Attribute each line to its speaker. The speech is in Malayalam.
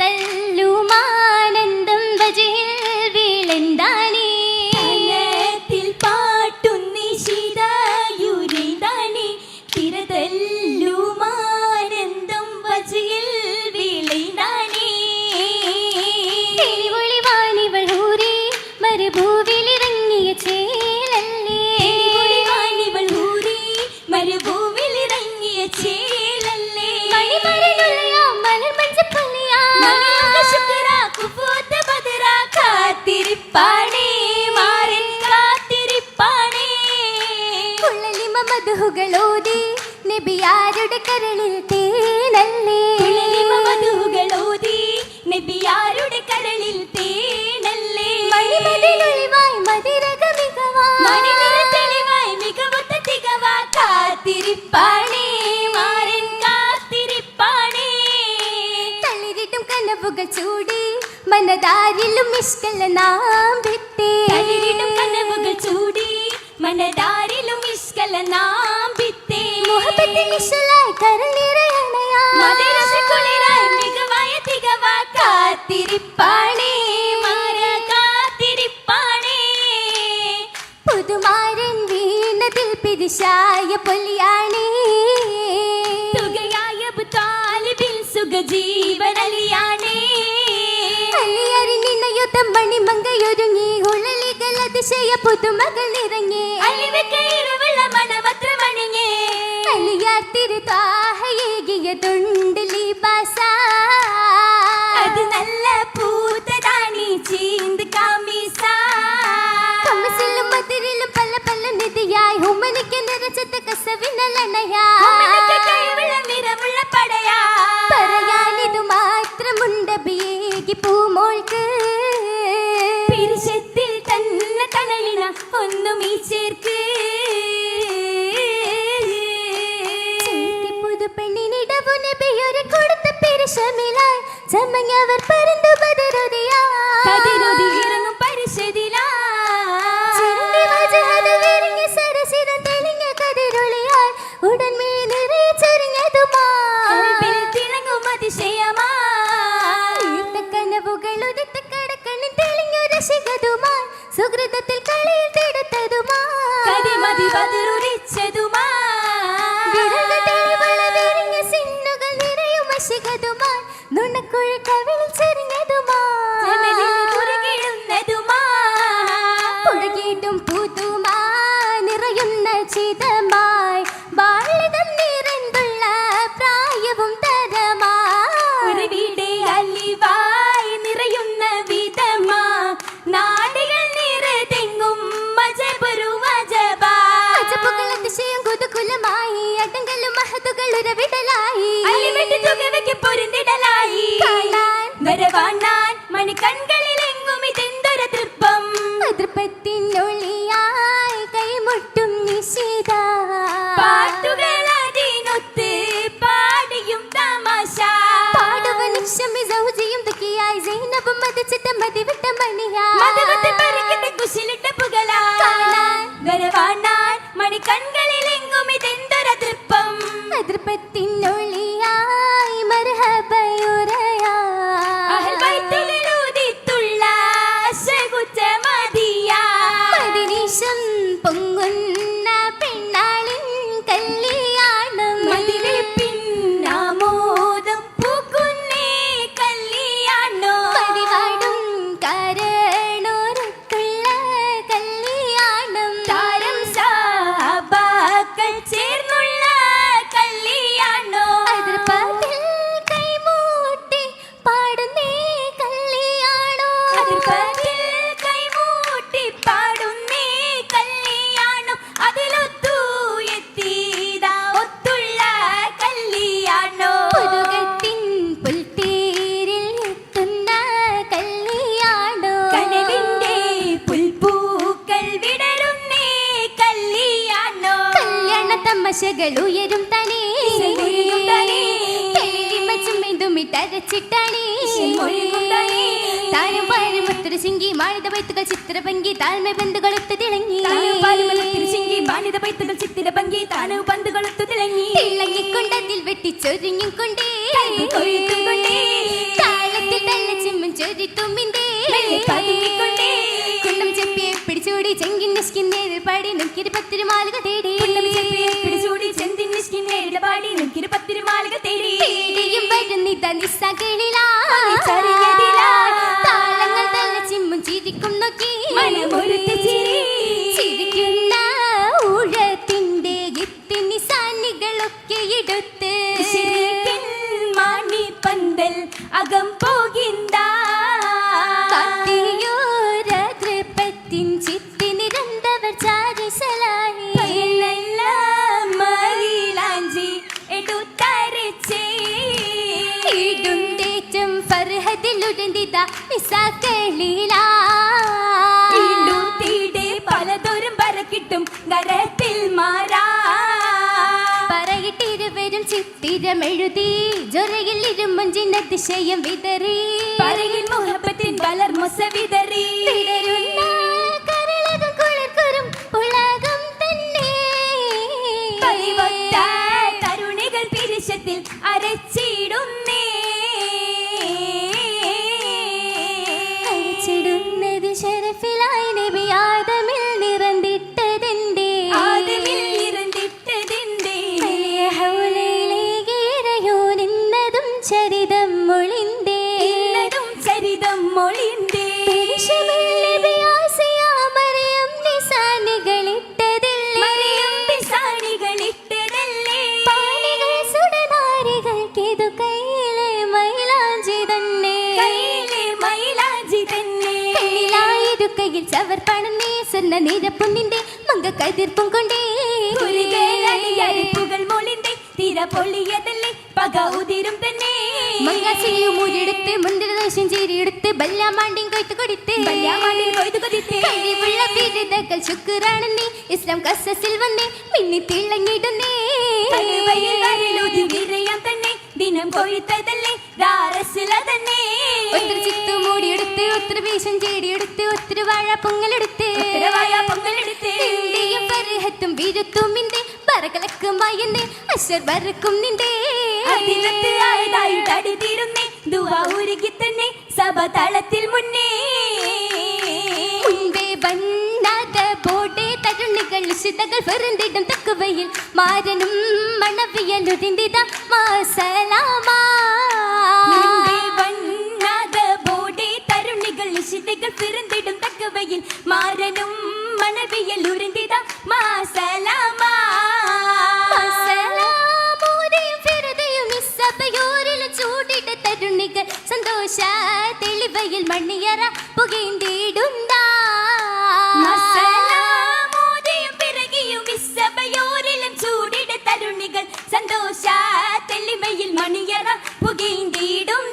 Speaker 1: തല്ലുമാ മധുഹുകളോതി നബിയാരുടെ കരളിൽ തേനല്ലേ?
Speaker 2: മധുഹുകളോതി നബിയാരുടെ കരളിൽ തേനല്ലേ?
Speaker 1: മണിമതിലൊളിവായി മതിരക മികവാ
Speaker 2: മണിമതി തെളിവായി മികവത്ത തികവാ. കാത്തിരിപ്പാണേ മാരൻ കാത്തിരിപ്പാണേ.
Speaker 1: തളിരിട്ടും കനവുകൾ ചൂടി മനദാരിലും ഇഷ്ടല്ല നാം വിട്ടേ.
Speaker 2: തളിരിടും കനവുകൾ ചൂടി മനദാരി കല നാമ്പിത്തേ
Speaker 1: മുഹബത്തെ നിശലായി കരൾ നിറയണയാ.
Speaker 2: മധുരസ കുളിരായി മികവായ തികവാ കാത്തിരിപ്പാണേ മര കാത്തിരിപ്പാണേ.
Speaker 1: പുതുമാരൻ വീണതിൽ പിരിശായ പൊലിയാണേ.
Speaker 2: തുകയായ താലിബിൽ സുഖജീവനലിയാണേ.
Speaker 1: അലിയറി നിന്നയുദ്ധം മണിമങ്കയൊരുങ്ങി ഉള്ളികൾ അതിശയ പുതുമകൾ നിറങ്ങി അലിവക്കയിരു വിദ്യാർത്ഥി താഹയേകിയ അതിരുരിച്ചതുമായി നുണക്കുഴി ആശകൾ ഉയരും തലേ മാണിത പൈത്തുകൾ ചിത്രഭംഗി താഴ്മ ബന്ധുകളൊത്തു തിളങ്ങി.
Speaker 2: മാണിത പൈത്തുകൾ ചിത്രഭംഗി താണു ബന്ധുകളൊത്തു തിളങ്ങി.
Speaker 1: തിളങ്ങിക്കൊണ്ടതിൽ
Speaker 2: വെട്ടിച്ചൊരുങ്ങിക്കൊണ്ടേ
Speaker 1: താളത്തിൽ തള്ള ചെമ്മൻ
Speaker 2: ചൊരി തുമ്പിന്റെ
Speaker 1: കുണ്ടം. ചെപ്പിയെ പിടിച്ചോടി ചെങ്കിന്റെ സ്കിന്നേറിൽ പാടി. പത്തിരി മാലുക തേടി. താളങ്ങൾ തന്നെ ചിമ്മും ചിരിക്കും നോക്കി.
Speaker 2: മനമൊരുത്തി ചിരിക്കുന്ന
Speaker 1: ഊഴത്തിന്റെ ഗിത്തിന് സാന്നികളൊക്കെ എടുത്ത്.
Speaker 2: മണി പന്തൽ അകം
Speaker 1: പോകി ഫർഹദിലുടന്തിത നിസാക്കളിലാ.
Speaker 2: ഇടുത്തിടെ പലതോറും നരത്തിൽ മാറാ.
Speaker 1: പറയിട്ടിരുവരും ചിത്തിരമെഴുതി ജൊരയിൽ ഇരുമ്പഞ്ചിൻ അതിശയം വിതറി.
Speaker 2: ফেলাই নেবে തിര പൊള്ളിയതല്ലേ? പക ഉതിരും തന്നെ.
Speaker 1: മങ്കാസിയും മുരിടുത്ത് മുന്തിരദേശം ചീരിയെടുത്ത് ബല്ലാമാണ്ടിയും കൊയ്ത്ത് കൊടുത്ത്
Speaker 2: ബല്യാമാണ്ടിൽ കൊയ്തു കൊതിത്തേ
Speaker 1: കഴിവുള്ള ബിരുദകൾ ശുക്രാണെന്നേ ഇസ്ലാം കസസിൽ വന്നേ മിന്നി
Speaker 2: കരളുതി തന്നെ. ദിനം കൊയ്ത്തതല്ലേ ദാരസില തന്നെ.
Speaker 1: ഒത്തിരി ചിത്തു മൂടിയെടുത്ത് ഒത്തിരി വേഷം ചേടിയെടുത്ത് ഒത്തിരി വാഴ പൊങ്ങലെടുത്ത്. ഇന്ത്യയും പരിഹത്തും വീരത്തും നിന്റെ പറകലക്കും വായന്റെ അശ്വർ വരക്കും നിന്റെ
Speaker 2: അതിലത്ത് ആയതായി തടുതിരുന്നേ ദുവ ഉരുകി തന്നെ സഭ തളത്തിൽ മുന്നേ
Speaker 1: മുൻപേ വണ്ണാത ബോഡേ തരുണികൾ ശിതകൾ വെറുതിടും തക്കുവയിൽ മാരനും മണവിയലുതിന്തിത മാസലാമാ
Speaker 2: മുൻപേ വണ്ണാത ബോഡേ തരുണികൾ നിശിതകൾ പിറന്നിടും തക്കവയിൽ മാരനും சந்தோஷ தெளிமையில் மணியரா புகிந்திடும்